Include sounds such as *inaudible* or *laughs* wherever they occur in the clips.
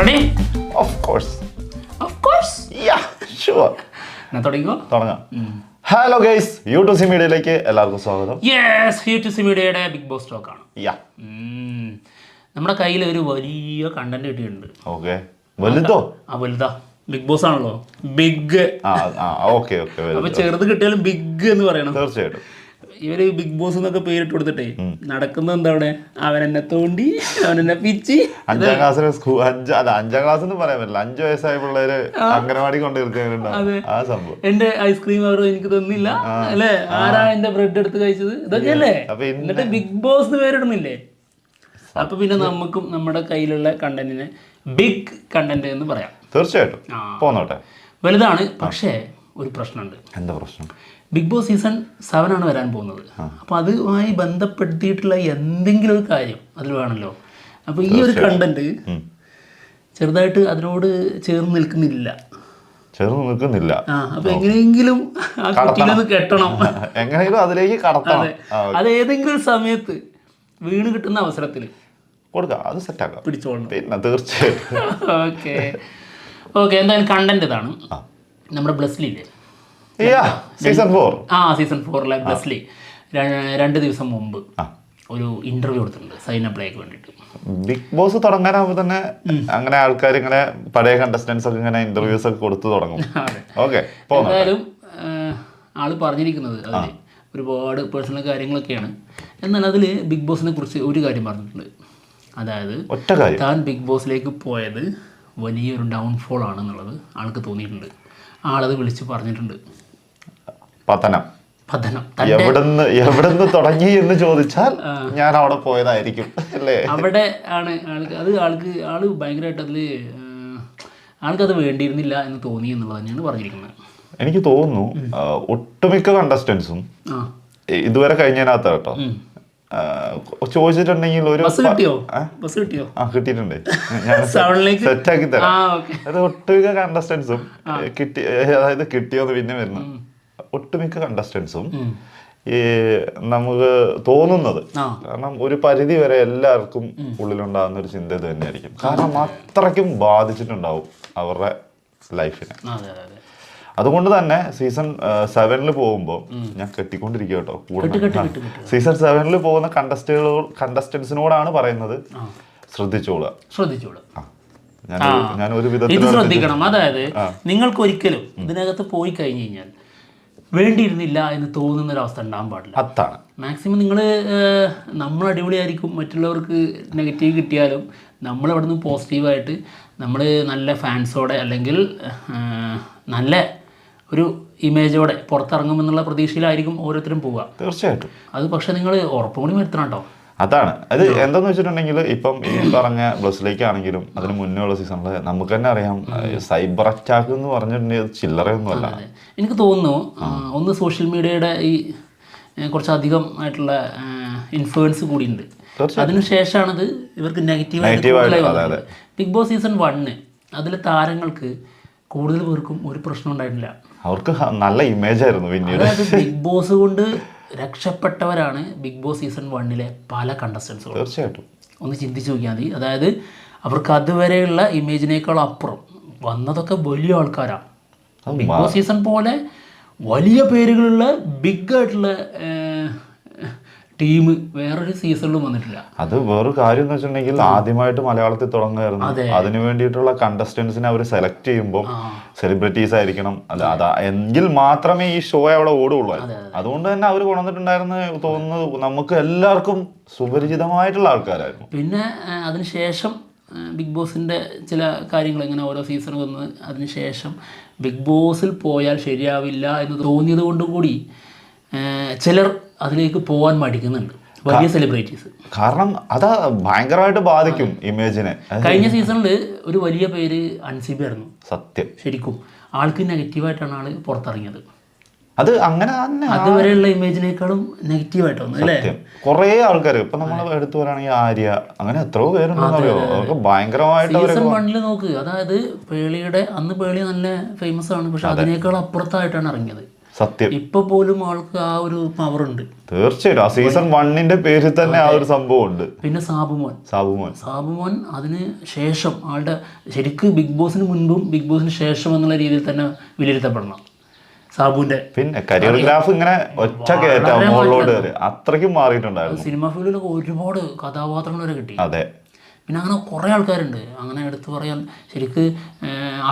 Ready of course of course yeah sure എന്നാ തുടങ്ങിക്കോ? തുടങ്ങാം. ഹലോ ഗൈസ് യൂട്യൂബ് സി മീഡിയയിലേക്ക് എല്ലാവർക്കും സ്വാഗതം. യെസ് യൂട്യൂബ് സി മീഡിയയുടെ ബിഗ് ബോസ് ടോക്ക് ആണ്. യാ. നമ്മുടെ കയ്യിൽ ഒരു വലിയ കണ്ടന്റ് കിട്ടിയിട്ടുണ്ട്. ഓക്കെ വലുതോ? ആ വലുതാ. ബിഗ് ബോസ് ആണല്ലോ. ബിഗ് അപ്പൊ ചെറുത് കിട്ടിയാലും ബിഗ് എന്ന് പറയണം. തീർച്ചയായിട്ടും. ഇവർ ബിഗ് ബോസ് എന്നൊക്കെ പേരിട്ട് കൊടുത്തിട്ടേ നടക്കുന്നത് എന്താ അവിടെ അവൻ എന്നെ തോണ്ടി അവൻ എന്നെ പിച്ചി. അഞ്ചാം ക്ലാസ്സിലെ സ്കൂൾ അഞ്ച് അല്ല അഞ്ചാം ക്ലാസ് എന്ന് പറയാൻ പറ്റില്ല. അഞ്ചു വയസ്സായ പിള്ളേര് അംഗനവാടി കൊണ്ട് എന്റെ ഐസ്ക്രീം അവർ എനിക്ക് തന്നില്ല. അല്ലെ? ആരാ എന്റെ ബ്രെഡ് എടുത്ത് കഴിച്ചത്? ഇതൊക്കെയല്ലേ അല്ലേ? എന്നിട്ട് ബിഗ് ബോസ് എന്ന് പേരിടുന്നില്ലേ? അപ്പൊ പിന്നെ നമുക്കും നമ്മുടെ കയ്യിലുള്ള കണ്ടന്റിനെ ബിഗ് കണ്ടന്റ് എന്ന് പറയാം. തീർച്ചയായിട്ടും. പോന്നോട്ടെ. വലുതാണ് പക്ഷേ ഒരു പ്രശ്നമുണ്ട്. എന്താ പ്രശ്നം? ബിഗ് ബോസ് സീസൺ സെവൻ ആണ് വരാൻ പോകുന്നത്. അപ്പോൾ അതുമായി ബന്ധപ്പെടുത്തിയിട്ടുള്ള എന്തെങ്കിലും ഒരു കാര്യം അതിൽ വേണമല്ലോ അപ്പോൾ ഈ ഒരു കണ്ടന്റ് ചെറുതായിട്ട് അതിനോട് ചേർന്ന് നിൽക്കുന്നില്ല. ചേർന്ന് നിൽക്കുന്നില്ല. അപ്പൊ എങ്ങനെയെങ്കിലും ആ കെട്ടണം. *laughs* എങ്ങനെയെങ്കിലും അതിലേക്ക് കടത്തണം. അത്. ഏതെങ്കിലും സമയത്ത് വീണ് കിട്ടുന്ന അവസരത്തിൽ കൊടുക്കാം. അത് സെറ്റാക്കാം പിടിച്ചോളണം. പിന്നെ തീർച്ചയായിട്ടും *laughs* ഓക്കെ. ഓക്കെ എന്തായാലും കണ്ടന്റ് ഇതാണ്. നമ്മുടെ യാ സീസൺ ഫോർ ആ സീസൺ ഫോറിലെ ബ്ലസ്ലി രണ്ട് ദിവസം മുമ്പ് ആ. ഒരു ഇന്റർവ്യൂ കൊടുത്തിട്ടുണ്ട് സൈൻ അപ്ലൈക്ക് വേണ്ടിയിട്ട്. ബിഗ് ബോസ് തുടങ്ങാനാകുമ്പോൾ തന്നെ അങ്ങനെ ആൾക്കാർ ഇങ്ങനെ പഴയ കണ്ടസ്റ്റൻസ് ഒക്കെ ഇങ്ങനെ ഇന്റർവ്യൂസ് ഒക്കെ കൊടുത്തു തുടങ്ങും. *laughs* ഓക്കെ എന്തായാലും ആൾ പറഞ്ഞിരിക്കുന്നത് അതിൽ ഒരുപാട് പേഴ്സണൽ കാര്യങ്ങളൊക്കെയാണ്. എന്നാൽ അതിൽ ബിഗ് ബോസിനെ കുറിച്ച് ഒരു കാര്യം പറഞ്ഞിട്ടുണ്ട്. അതായത് ഒറ്റ കാര്യം. താൻ ബിഗ് ബോസിലേക്ക് പോയത് വലിയൊരു ഡൗൺഫോൾ ആണെന്നുള്ളത് ആൾക്ക് തോന്നിയിട്ടുണ്ട്. ആളത് വിളിച്ച് പറഞ്ഞിട്ടുണ്ട്. പതനം. പതനം. എവിടുന്ന് എവിടുന്ന് തുടങ്ങി എന്ന് ചോദിച്ചാൽ ഞാൻ അവിടെ പോയതായിരിക്കും അല്ലേ? അവിടെ ആണ് ആൾക്ക് അത് ആൾക്ക് ആൾ ഭയങ്കരമായിട്ട് അതിൽ ആൾക്കത് വേണ്ടിയിരുന്നില്ല എന്ന് തോന്നി എന്നുള്ളത് തന്നെയാണ് പറഞ്ഞിരിക്കുന്നത്. എനിക്ക് തോന്നുന്നു ഒട്ടുമിക്ക കണ്ടസ്റ്റൻസും ഇതുവരെ കഴിഞ്ഞതിനകത്ത് കേട്ടോ. ചോദിച്ചിട്ടുണ്ടെങ്കിൽ ഒരു ബസ് കിട്ടിയോ? ആ കിട്ടിയിട്ടുണ്ട്. *laughs* സെറ്റാക്കി തരാം. അത് ഒട്ടുമിക്ക കണ്ടസ്റ്റൻസും കിട്ടി അതായത് കിട്ടിയോന്ന് പിന്നെ വരുന്നു. ഒട്ടുമിക്ക കണ്ടസ്റ്റൻസും ഈ നമുക്ക് തോന്നുന്നത്. കാരണം ഒരു പരിധി വരെ എല്ലാവർക്കും ഉള്ളിലുണ്ടാകുന്ന ഒരു ചിന്ത ഇത് തന്നെയായിരിക്കും. കാരണം അത്രയ്ക്കും ബാധിച്ചിട്ടുണ്ടാവും അവരുടെ ലൈഫിനെ. അതെ അതെ അതെ. അതുകൊണ്ട് തന്നെ സീസൺ സെവനിൽ പോകുമ്പോൾ ഞാൻ കെട്ടിക്കൊണ്ടിരിക്കുക കേട്ടോ സീസൺ സെവനിൽ പോകുന്ന കണ്ടസ്റ്റുകൾ കണ്ടസ്റ്റൻസിനോടാണ് പറയുന്നത് ശ്രദ്ധിച്ചോളുക. ശ്രദ്ധിച്ചോളൂ ഞാൻ ഒരു വിധത്തിൽ ശ്രദ്ധിക്കണം. അതായത് നിങ്ങൾക്ക് ഒരിക്കലും ഇതിനകത്ത് പോയി കഴിഞ്ഞു കഴിഞ്ഞാൽ വേണ്ടിയിരുന്നില്ല എന്ന് തോന്നുന്ന ഒരു അവസ്ഥ ഉണ്ടാകാൻ പാടില്ല. അതാണ്. മാക്സിമം നിങ്ങൾ നമ്മൾ അടിപൊളിയായിരിക്കും മറ്റുള്ളവർക്ക് നെഗറ്റീവ് കിട്ടിയാലും നമ്മൾ അവിടെ നിന്ന് പോസിറ്റീവായിട്ട് നമ്മൾ നല്ല ഫാൻസോടെ അല്ലെങ്കിൽ നല്ല ഒരു ഇമേജോടെ പുറത്തിറങ്ങുമെന്നുള്ള പ്രതീക്ഷയിലായിരിക്കും ഓരോരുത്തരും പോവുക. തീർച്ചയായിട്ടും. അത് പക്ഷേ നിങ്ങൾ ഉറപ്പും കൂടി വരുത്തണം കേട്ടോ. അതാണ്. അത് എന്താന്ന് വെച്ചിട്ടുണ്ടെങ്കിൽ ഇപ്പം ഈ പറഞ്ഞ ബ്ലസ്സിലേക്കാണെങ്കിലും അതിന് മുന്നേ ഉള്ള സീസണിൽ നമുക്ക് തന്നെ അറിയാം സൈബർ അറ്റാക്ക് എന്ന് പറഞ്ഞിട്ടുണ്ടെങ്കിൽ അത് ചില്ലറയൊന്നുമല്ല. എനിക്ക് തോന്നുന്നു ഒന്ന് സോഷ്യൽ മീഡിയയുടെ ഈ കുറച്ചധികം ആയിട്ടുള്ള ഇൻഫ്ലുവൻസ് കൂടിയുണ്ട്. അതിനുശേഷമാണിത് ഇവർക്ക് negative. Big Boss season one അതിലെ താരങ്ങൾക്ക് കൂടുതൽ പേർക്കും ഒരു പ്രശ്നം ഉണ്ടായിട്ടില്ല. അവർക്ക് നല്ല ഇമേജ് ആയിരുന്നു പിന്നീട്. ബിഗ് ബോസ് കൊണ്ട് രക്ഷപ്പെട്ടവരാണ് ബിഗ് ബോസ് സീസൺ വണ്ണിലെ പല കണ്ടസ്റ്റൻസുകളും തീർച്ചയായിട്ടും. ഒന്ന് ചിന്തിച്ചു നോക്കിയാൽ മതി. അതായത് അവർക്ക് അതുവരെയുള്ള ഇമേജിനേക്കാൾ അപ്പുറം വന്നതൊക്കെ വലിയ ആൾക്കാരാണ് ബിഗ് ബോസ് സീസൺ പോലെ വലിയ പേരുകളുള്ള ബിഗ് ആയിട്ടുള്ള ടീം വേറൊരു സീസണിലും വന്നിട്ടില്ല. അത് വേറൊരു കാര്യം എന്ന് വെച്ചിട്ടുണ്ടെങ്കിൽ ആദ്യമായിട്ട് മലയാളത്തിൽ തുടങ്ങുകയായിരുന്നു. അതിനു വേണ്ടിയിട്ടുള്ള കണ്ടസ്റ്റൻസിനെ അവർ സെലക്ട് ചെയ്യുമ്പോൾ സെലിബ്രിറ്റീസ് ആയിരിക്കണം. അല്ല അതാ. എങ്കിൽ മാത്രമേ ഈ ഷോ അവിടെ ഓടുള്ളൂ അതുകൊണ്ട് തന്നെ അവർ കൊണ്ടുവന്നിട്ടുണ്ടായിരുന്നു തോന്നുന്നത് നമുക്ക് എല്ലാവർക്കും സുപരിചിതമായിട്ടുള്ള ആൾക്കാരായിരുന്നു. പിന്നെ അതിനുശേഷം ബിഗ് ബോസിന്റെ ചില കാര്യങ്ങൾ ഇങ്ങനെ ഓരോ സീസൺ വന്ന് അതിനുശേഷം ബിഗ് ബോസിൽ പോയാൽ ശരിയാവില്ല എന്ന് തോന്നിയത് കൊണ്ടുകൂടി ചിലർ അതിലേക്ക് പോകാൻ മടിക്കുന്നുണ്ട്. വലിയ സെലിബ്രിറ്റീസ് കാരണം അത് ഭയങ്കരമായിട്ട് ബാധിക്കും ഇമേജിനെ. കഴിഞ്ഞ സീസണിൽ ഒരു വലിയ പേര് അൻസിബി ആയിരുന്നു. സത്യം. ശരിക്കും. ആൾക്ക് നെഗറ്റീവായിട്ടാണ് ആൾ പുറത്തിറങ്ങിയത്. അത് അങ്ങനെ തന്നെ അതുവരെയുള്ള ഇമേജിനേക്കാളും നെഗറ്റീവായിട്ട് വന്നു അല്ലേ? കുറേ ആൾക്കാർ ഇപ്പൊ നമ്മൾ എടുത്തു പറയുകയാണെങ്കിൽ ആര്യ അങ്ങനെ എത്രയോ പേരുണ്ടോ അവർക്ക് ഭയങ്കരമായിട്ട് സീസൺ വണ്ണിൽ നോക്ക് അതായത് പേളിയുടെ അന്ന് പേളി നല്ല ഫേമസ് ആണ് പക്ഷെ അതിനേക്കാൾ അപ്പുറത്തായിട്ടാണ് ഇറങ്ങിയത്. സത്യം. ഇപ്പൊ പോലും ആൾക്ക് ആ ഒരു പവർ ഉണ്ട്. തീർച്ചയായിട്ടും. ആ സീസൺ വണ്ണിന്റെ പേരിൽ തന്നെ ആ ഒരു സംഭവം ഉണ്ട്. പിന്നെ സാബുമോൻ. സാബുമോൻ. സാബുമോൻ അതിന് ശേഷം ആളുടെ ശരിക്ക് ബിഗ് ബോസിന് മുൻപും ബിഗ് ബോസിന് ശേഷം എന്നുള്ള രീതിയിൽ തന്നെ വിലയിരുത്തപ്പെടണം. സാബുവിന്റെ. പിന്നെ കരിയർ ഗ്രാഫ് ഇങ്ങനെ ഒറ്റ കയറ്റാ മുകളിലോട്ട് അത്രയ്ക്കും മാറിയിട്ടുണ്ടായിരുന്നു. സിനിമ ഫീൽഡിലൊക്കെ ഒരുപാട് കഥാപാത്രങ്ങൾ വരെ കിട്ടി. അതെ. പിന്നെ അങ്ങനെ കുറേ ആൾക്കാരുണ്ട്. അങ്ങനെ എടുത്തു പറയാൻ ശരിക്ക്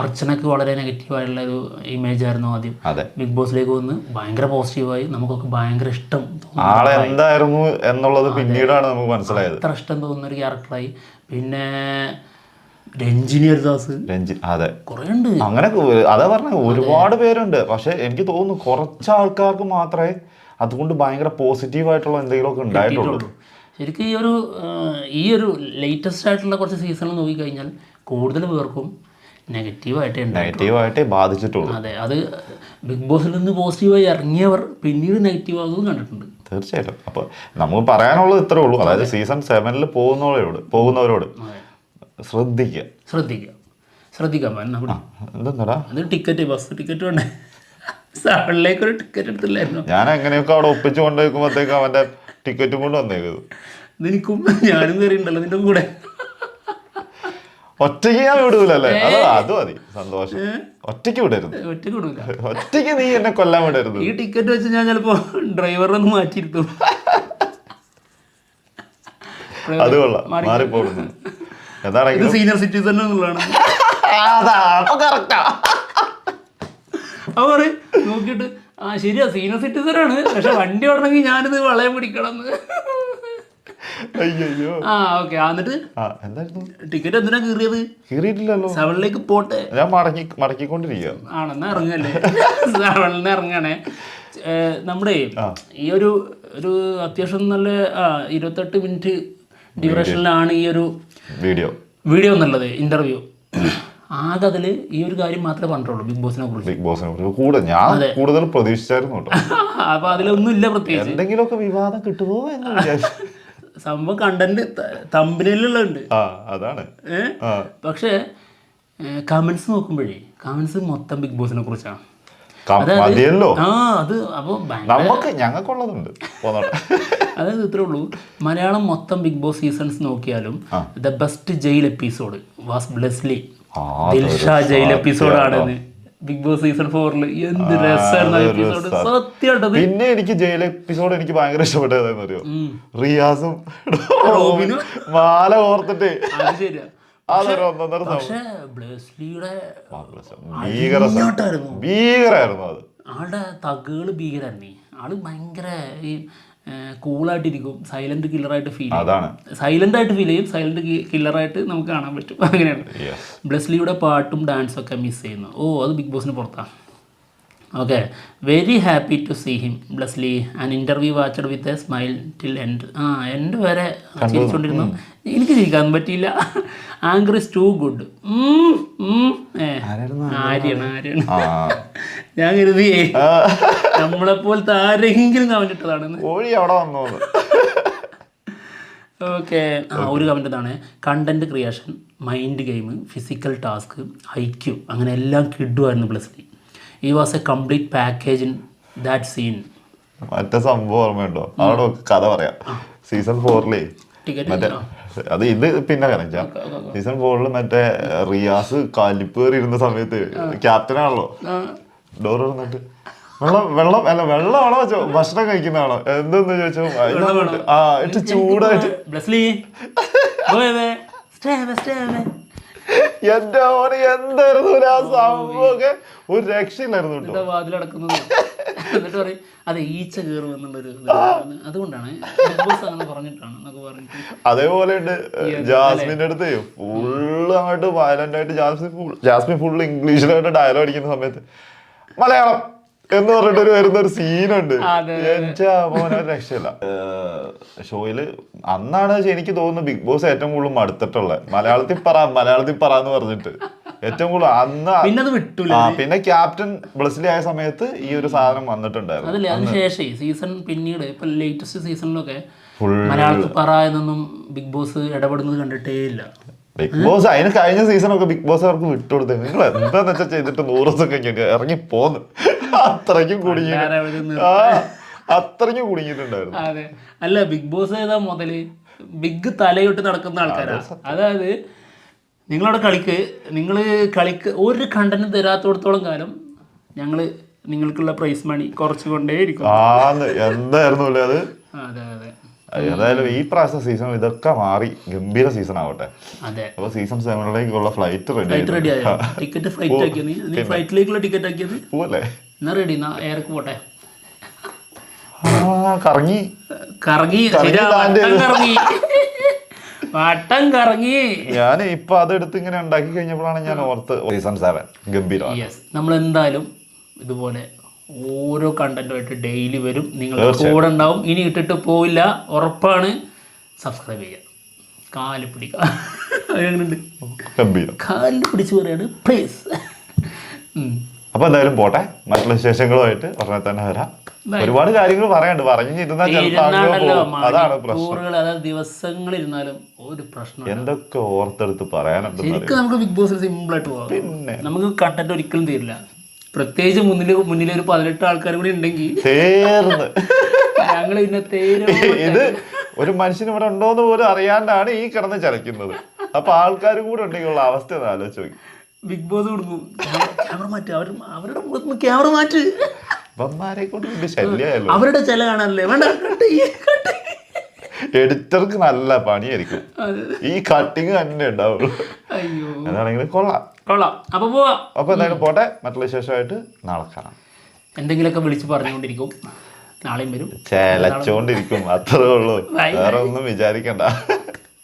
അർച്ചനക്ക് വളരെ നെഗറ്റീവായിട്ടുള്ള ഒരു ഇമേജ് ആയിരുന്നു ആദ്യം. ബിഗ് ബോസിലേക്ക് വന്ന് ഭയങ്കര പോസിറ്റീവായി നമുക്കൊക്കെ ഭയങ്കര ഇഷ്ടം ആളെ എന്തായിരുന്നു എന്നുള്ളത് പിന്നീടാണ് നമുക്ക് മനസ്സിലായത്. അത്ര ഇഷ്ടം തോന്നുന്ന ഒരു ക്യാരക്ടറായി പിന്നെ രഞ്ജിനി ഹരിദാസ്. രഞ്ജി അതെ. കുറേ ഉണ്ട്. അങ്ങനെ അതാ പറഞ്ഞ ഒരുപാട് പേരുണ്ട്. പക്ഷെ എനിക്ക് തോന്നുന്നു കുറച്ച് ആൾക്കാർക്ക് മാത്രമേ അതുകൊണ്ട് ഭയങ്കര പോസിറ്റീവ് ആയിട്ടുള്ള എന്തെങ്കിലുമൊക്കെ ഉണ്ടായിട്ടുള്ളൂ. ശരിക്കും ഈ ഒരു ഈ ഒരു ലേറ്റസ്റ്റ് ആയിട്ടുള്ള കുറച്ച് സീസണിൽ നോക്കിക്കഴിഞ്ഞാൽ കൂടുതൽ പേർക്കും നെഗറ്റീവായിട്ടേ നെഗറ്റീവായിട്ടേ ബാധിച്ചിട്ടുള്ളൂ. അതെ അത് ബിഗ് ബോസിൽ നിന്ന് പോസിറ്റീവായി ഇറങ്ങിയവർ പിന്നീട് നെഗറ്റീവ് ആകുന്നതും കണ്ടിട്ടുണ്ട്. തീർച്ചയായിട്ടും. അപ്പോൾ നമുക്ക് പറയാനുള്ളത് ഇത്രേ ഉള്ളൂ. അതായത് സീസൺ സെവനിൽ പോകുന്നവരോട് പോകുന്നവരോട് ശ്രദ്ധിക്കുക. ശ്രദ്ധിക്കുക. നമ്മുടെ എന്തെന്നടാ അത് ടിക്കറ്റ് ബസ് ടിക്കറ്റ് വേണ്ടേ? സാറിലേക്ക് ഒരു ടിക്കറ്റ് എടുത്തില്ലായിരുന്നു? ഞാൻ എങ്ങനെയൊക്കെ അവിടെ ഒപ്പിച്ചു കൊണ്ടുവയ്ക്കുമ്പോഴത്തേക്ക് അവന്റെ ടിക്കറ്റും കൊണ്ട് വന്നേക്കത് നിനക്കും ഞാനും കയറിയിട്ടുണ്ടല്ലോ നിന്റെ കൂടെ. ഒറ്റയ്ക്ക് ഞാൻ വിടൂലല്ലേ? അതാ അത് മതി. സന്തോഷം. ഒറ്റയ്ക്ക് വിടരുത്. ഒറ്റയ്ക്ക് വിടൂല. ഒറ്റയ്ക്ക് നീ എന്നെ കൊല്ലാൻ വിടരുത്. ഈ ടിക്കറ്റ് വെച്ച് ഞാൻ ചിലപ്പോ ഡ്രൈവറൊന്ന് മാറ്റിയിരുത്തു അത് കൊള്ളാം. മാറിപ്പോകുന്നു. എന്താണെങ്കിലും സീനിയർ സിറ്റിസൺ എന്നുള്ളതാണ്. അതാ അപ്പൊ കറക്റ്റാ അവർ നോക്കിയിട്ട് ആ ശരിയാ സീനിയർ സിറ്റിസൺ ആണ്. പക്ഷെ വണ്ടി ഓടണമെങ്കിൽ ഞാനിത് വളയം പിടിക്കണം അയ്യോ ആ ഓക്കെ എന്നിട്ട്? ടിക്കറ്റ് എന്തിനാ കീറിയത്? കീറിയിട്ടില്ലല്ലോ. സെവനിലേക്ക് പോട്ടെ. ഞാൻ മടക്കി മടക്കിക്കൊണ്ടിരിക്കുക ആണെന്നാ ഇറങ്ങല്ലേ? സെവനിന്ന് ഇറങ്ങണേ. നമ്മുടെ ഈ ഒരു ഒരു അത്യാവശ്യം നല്ല ഇരുപത്തെട്ട് മിനിറ്റ് ഡ്യൂറേഷനിലാണ് ഈ ഒരു വീഡിയോ വീഡിയോ എന്നുള്ളത് ഇന്റർവ്യൂ ആകെ അതിൽ ഈ ഒരു കാര്യം മാത്രമേ പറഞ്ഞിട്ടുള്ളൂ ബിഗ് ബോസിനെ കുറിച്ച്. ബിഗ് ബോസിനെ കുറിച്ച്. കൂടെ ഞാൻ കൂടുതൽ പ്രതീക്ഷിച്ചായിരുന്നു കേട്ടോ. *laughs* അപ്പൊ അതിലൊന്നും ഇല്ല പ്രത്യേകിച്ച്. എന്തെങ്കിലുമൊക്കെ വിവാദം കിട്ടുമോ എന്ന് വിചാരിച്ചു. *laughs* സംഭവം കണ്ടന്റ് തമ്പനിലുള്ളുണ്ട് അതാണ്. പക്ഷേ കമന്റ്സ് നോക്കുമ്പോഴേ കമന്റ്സ് മൊത്തം ബിഗ് ബോസിനെ കുറിച്ചാണ്. കം- മതിയല്ലോ. ആ അത് അപ്പോൾ നമുക്ക് ഞങ്ങൾക്കുള്ളതുണ്ട്. *laughs* അതായത് ഇത്രേ ഉള്ളൂ. മലയാളം മൊത്തം ബിഗ് ബോസ് സീസൺസ് നോക്കിയാലും the best jail episode was Blessley. Dilsha jail എപ്പിസോഡാണ് ബിഗ് ബോസ് സീസൺ ഫോറിൽ എന്ത് എപ്പിസോഡ് സത്യമായിട്ടത്. പിന്നെ എനിക്ക് ജയിൽ എപ്പിസോഡ് എനിക്ക് ഭയങ്കര ഇഷ്ടപ്പെട്ടതെന്ന് അറിയോ റിയാസും റോബിനും? മാല ഓർത്തിട്ട്. ശരിയാ. പക്ഷേ ബ്ലെസ്ലിയുടെ ഭീകരായിരുന്നു അത്. ആളുടെ തകുകൾ ഭീകരന്നെ. ആൾ ഭയങ്കര ഈ കൂളായിട്ടിരിക്കും. സൈലന്റ് കില്ലറായിട്ട് ഫീൽ ചെയ്യും. അതാണ്. സൈലന്റ് ആയിട്ട് ഫീൽ ചെയ്യും. സൈലന്റ് കില്ലറായിട്ട് നമുക്ക് കാണാൻ പറ്റും. *laughs* അങ്ങനെയാണ്. ബ്ലെസ്ലിയുടെ പാട്ടും ഡാൻസും ഒക്കെ മിസ് ചെയ്യുന്നു. ഓ അത് ബിഗ് ബോസിന് പുറത്താണ് okay very happy to see him Blessley and interview watched with a smile till end ആ എൻഡ് വരെ ചിരിച്ചുകൊണ്ടിരുന്നു. എനിക്ക് ചിരിക്കാൻ പറ്റിയില്ല. ആങ്കർ ഇസ് ടു ഗുഡ് ആര്യാണ് ആര്യാണ് ഞാൻ കരുതിയേ നമ്മളെപ്പോലത്തെ ആരെങ്കിലും കമന്റ് ഇട്ടതാണെന്ന്. ഓക്കെ ആ ഒരു കമന്റ് ഇതാണ്. Content creation mind game physical task IQ അങ്ങനെ എല്ലാം കിഡുമായിരുന്നു Blessley he was a complete package in that scene മറ്റേ സംഭവം ഓർമ്മയുണ്ടോ? അവിടെ കഥ പറയാം. സീസൺ ഫോറിലേ മറ്റേ അത് ഇത് പിന്നെ കാരണം സീസൺ ഫോറിൽ മറ്റേ റിയാസ് കാലിപ്പ് കയറി ഇരുന്ന സമയത്ത് ക്യാപ്റ്റൻ ആണല്ലോ ഡോർ തുറന്നിട്ട് വെള്ളം വെള്ളം അല്ല വെള്ളമാണോ വെച്ചോ? ഭക്ഷണം കഴിക്കുന്നതാണോ എന്തെന്ന് ചോദിച്ചോ? ആ ഇട്ട് ചൂടായിട്ട്. *laughs* എന്റെ മോനെ എന്തായിരുന്നു ആ സംഭവമൊക്കെ? ഒരു രക്ഷയില്ലായിരുന്നു കേട്ടോ. വാതിലടക്കുന്നത് എന്നിട്ട് പറയും അതെ ഈച്ച കയറും എന്നുള്ളൊരു. അതുകൊണ്ടാണ് അങ്ങനെ പറഞ്ഞിട്ടാണ് എന്നൊക്കെ പറഞ്ഞിട്ട് അതേപോലെ ഉണ്ട് ജാസ്മിന്റെ അടുത്ത്. ഫുള്ള് അങ്ങോട്ട് വയലന്റ് ആയിട്ട് ജാസ്മിൻ ഫുൾ ജാസ്മിൻ ഫുൾ ഇംഗ്ലീഷിലായിട്ട് ഡയലോഗ് അടിക്കുന്ന സമയത്ത് മലയാളം എന്ന് പറഞ്ഞിട്ട് ഒരു വരുന്ന ഒരു സീനുണ്ട് രക്ഷയില്ല ഷോയിൽ അന്നാണ് എനിക്ക് തോന്നുന്നു ബിഗ് ബോസ് ഏറ്റവും കൂടുതൽ മടുത്തിട്ടുള്ളത് മലയാളത്തിൽ പറ മലയാളത്തിൽ പറ എന്ന് പറഞ്ഞിട്ട്. ഏറ്റവും കൂടുതൽ അന്ന് പിന്നെ ആ ക്യാപ്റ്റൻ ബ്ലസ്ലി ആയ സമയത്ത് ഈ ഒരു സാധനം വന്നിട്ടുണ്ടായിരുന്നു. അതല്ലേ സീസൺ പിന്നീട് ഇപ്പൊ ലേറ്റസ്റ്റ് സീസണിലൊക്കെ ഫുൾ മലയാളത്തിൽ പറ എന്നൊന്നും ബിഗ് ബോസ് ഇടപെടുന്നത് കണ്ടിട്ടേ ഇല്ല. ബിഗ് ബോസ് അതിന് കഴിഞ്ഞ സീസണൊക്കെ ബിഗ് ബോസ് അവർക്ക് വിട്ടുകൊടുത്തു നിങ്ങൾ എന്താന്ന് വെച്ചാൽ ചെയ്തിട്ട് നൂറ് ദിവസം കഴിഞ്ഞിട്ട് ഇറങ്ങി പോന്ന്. അത്രയ്ക്കും കുടുങ്ങി ആ അത്രയ്ക്കും കുടുങ്ങിയിട്ടുണ്ടായിരുന്നു. അതെ. അല്ല ബിഗ് ബോസ് ഏതാ മുതൽ? ബിഗ് തലയിട്ട് നടക്കുന്ന ആൾക്കാരാണ് അതായത് നിങ്ങളവിടെ കളിക്ക് നിങ്ങൾ കളിക്ക് ഒരു കണ്ടന്റ് തരാത്തോടത്തോളം കാലം ഞങ്ങൾ നിങ്ങൾക്കുള്ള പ്രൈസ് മണി കുറച്ചുകൊണ്ടേയിരിക്കും ഇരിക്കും എന്തായിരുന്നു അല്ലേ അത്? അതെ അതെ. ഏതായാലും ഈ പ്രാവശ്യത്തെ സീസൺ ഇതൊക്കെ മാറി. ഗംഭീര സീസൺ ആവട്ടെ. അപ്പൊ season സെവനിലേക്കുള്ള flight ready ready ticket flight ആക്കിയത് നീ നീ ഫ്ലൈറ്റിലേക്കുള്ള ടിക്കറ്റ് ആക്കിയത്? പോവല്ലേ? എന്നാ റെഡി എന്നാ എയർക്ക് പോട്ടെ. കറങ്ങി. കറങ്ങി. കറങ്ങി വട്ടം കറങ്ങി. ഞാൻ ഇപ്പൊ അതെടുത്ത് ഇങ്ങനെ ഉണ്ടാക്കി കഴിഞ്ഞപ്പോഴാണ് ഞാൻ ഓർത്ത് സീസൺ സെവൻ ഗംഭീര നമ്മൾ എന്തായാലും ഇതുപോലെ ഓരോ കണ്ടന്റുമായിട്ട് ഡെയിലി വരും. നിങ്ങൾ കൂടെ ഉണ്ടാവും. ഇനി ഇട്ടിട്ട് പോവില്ല. ഉറപ്പാണ്. സബ്സ്ക്രൈബ് ചെയ്യുക കാൽ പിടിക്കുക അങ്ങനെയുണ്ട് *laughs* കാലിൽ പിടിച്ച് പറയാണ്. പ്ലീസ് അപ്പൊ എന്തായാലും പോട്ടെ. മറ്റുള്ള വിശേഷങ്ങളുമായിട്ട് ഉടനെ തന്നെ വരാം. ഒരുപാട് കാര്യങ്ങൾ പറയാണ്ട് പറഞ്ഞിരുന്നാൽ അതാണ് പ്രശ്നം. അതായത് ഇരുന്നാലും ഒരു പ്രശ്നം എന്തൊക്കെ ഓർത്തെടുത്ത് പറയാനുണ്ട് നമുക്ക് ബിഗ് ബോസ് സിമ്പിൾ ആയിട്ട് പോകാം പിന്നെ. നമുക്ക് കണ്ടന്റ് ഒരിക്കലും തീരില്ല. പ്രത്യേകിച്ച് മുന്നിൽ മുന്നിൽ ഒരു പതിനെട്ട് ആൾക്കാർ കൂടി ഉണ്ടെങ്കിൽ തീർന്ന്. ഞങ്ങൾ പിന്നെ തേര് ഇത് ഒരു മനുഷ്യൻ ഇവിടെ ഉണ്ടോന്ന് പോലും അറിയാണ്ടാണ് ഈ കിടന്ന് ചലക്കുന്നത് അപ്പൊ ആൾക്കാർ കൂടെ ഉണ്ടെങ്കിൽ ഉള്ള അവസ്ഥ ഒന്ന് ആലോചിച്ച് നോക്കി. ബിഗ് ബോസ് കൊടുക്കും ക്യാമറ മാറ്റി. അവർ അവരുടെ മുഖത്ത് ക്യാമറ മാറ്റ്. അവരുടെ ചില കാണാനല്ലേ? വേണ്ട cut ചെയ്യ്, cut ചെയ്യ്. എഡിറ്റർക്ക് നല്ല പണിയായിരിക്കും. ഈ കട്ടിങ് തന്നെ ഉണ്ടാവുള്ളൂ. അതാണെങ്കിൽ കൊള്ളാം. കൊള്ളാം. അപ്പൊ പോവാം. അപ്പൊ എന്തായാലും പോട്ടെ. മറ്റുള്ള വിശേഷമായിട്ട് നാളെ കാണാം. എന്തെങ്കിലുമൊക്കെ വിളിച്ച് പറഞ്ഞുകൊണ്ടിരിക്കും. നാളെയും വരും. ചേലച്ചോണ്ടിരിക്കും. അത്രേ ഉള്ളൂ. വേറെ ഒന്നും വിചാരിക്കണ്ട.